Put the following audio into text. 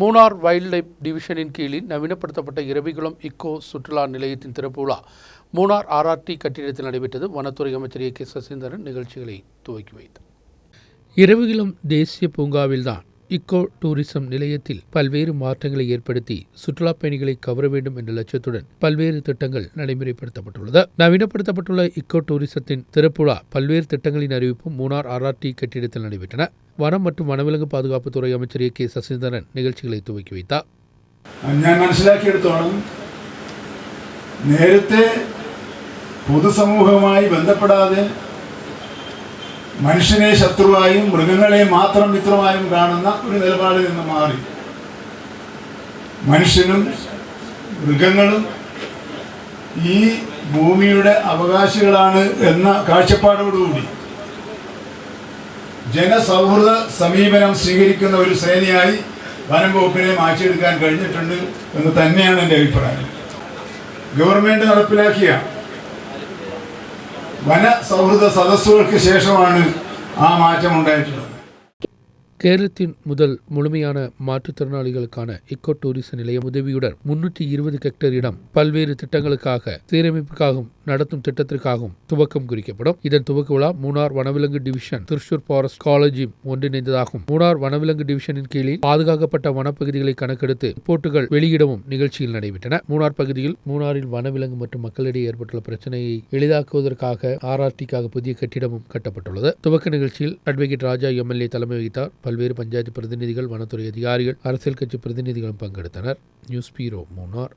Munnar wild life டிவிஷனின் கீழில் நவீனப்படுத்தப்பட்ட இரவிகுளம் இக்கோ சுற்றுலா நிலையத்தின் திறப்பு விழா மூணார் ஆர்ஆர்டி கட்டிடத்தில் நடைபெற்றது. வனத்துறை அமைச்சர் ஏ கே சசீந்திரன் நிகழ்ச்சிகளை துவக்கி வைத்தார். இரவிகுளம் தேசிய பூங்காவில்தான் இக்கோ டூரிசம் நிலையத்தில் பல்வேறு மாற்றங்களை ஏற்படுத்தி சுற்றுலா பயணிகளை கவர வேண்டும் என்ற லட்சியத்துடன் பல்வேறு திட்டங்கள் நடைமுறைப்படுத்தப்பட்டுள்ளது நவீனப்படுத்தப்பட்டுள்ள இக்கோ டூரிசத்தின் திறப்புழா பல்வேறு திட்டங்களின் அறிவிப்பும் மூணார் ஆர்ஆர்டி கட்டிடத்தில் நடைபெற்றன வனம் மற்றும் வனவிலங்கு பாதுகாப்புத்துறை அமைச்சர் ஏ கே சசீந்திரன் நிகழ்ச்சிகளை துவக்கி வைத்தார் ഞാൻ മനസ്സിലാക്കിയെടുത്തോളം നേരത്തെ പൊതുസമൂഹവുമായി ബന്ധപ്പെടാതെ മനുഷ്യനെ ശത്രുവായും മൃഗങ്ങളെ മാത്രം മിത്രമായും കാണുന്ന ഒരു നിലപാടിൽ നിന്ന് മാറി. മനുഷ്യനും മൃഗങ്ങളും ഈ ഭൂമിയുടെ അവകാശികളാണ് എന്ന കാഴ്ചപ്പാടോടുകൂടി ജനസൗഹൃദ സമീപനം സ്വീകരിക്കുന്ന ഒരു സേനയായി വനം വകുപ്പിനെ മാറ്റിയെടുക്കാൻ കഴിഞ്ഞിട്ടുണ്ട് എന്ന് തന്നെയാണ് എന്റെ അഭിപ്രായം. ഗവൺമെന്റ് നടപ്പിലാക്കിയ വന സൗഹൃദ സദസ്സുകൾക്ക് ശേഷമാണ് ആ മാറ്റം ഉണ്ടായിട്ടുള്ളത് கேரளத்தின் முதல் முழுமையான மாற்றுத்திறனாளிகளுக்கான இக்கோ டூரிச நிலையம் உதவியுடன் முன்னூற்றி இருபது ஹெக்டேர் இடம் பல்வேறு திட்டங்களுக்காக சீரமைப்புக்காகவும் நடத்தும் திட்டத்திற்காகவும் துவக்கம் குறிக்கப்படும். இதன் துவக்க விழா மூணார் வனவிலங்கு டிவிஷன் திருச்சூர் ஃபாரஸ்ட் காலேஜும் ஒன்றிணைந்ததாகும். மூணார் வனவிலங்கு டிவிஷனின் கீழில் பாதுகாக்கப்பட்ட வனப்பகுதிகளை கணக்கெடுத்து ரிப்போர்ட்டுகள் வெளியிடவும் நிகழ்ச்சியில் நடைபெற்றன. மூணார் பகுதியில் மூணாரில் வனவிலங்கு மற்றும் மக்களிடையே ஏற்பட்டுள்ள பிரச்சனையை எளிதாக்குவதற்காக ஆர்ஆர்டிக்காக புதிய கட்டிடமும் கட்டப்பட்டுள்ளது. துவக்க நிகழ்ச்சியில் அட்வொகேட் ராஜா எம்எல்ஏ தலைமை வகித்தார். பல்வேறு பஞ்சாயத்து பிரதிநிதிகள் வனத்துறை அதிகாரிகள் அரசியல் கட்சி பிரதிநிதிகளும் பங்கெடுத்தனர். நியூஸ் பீரோ மூணார்.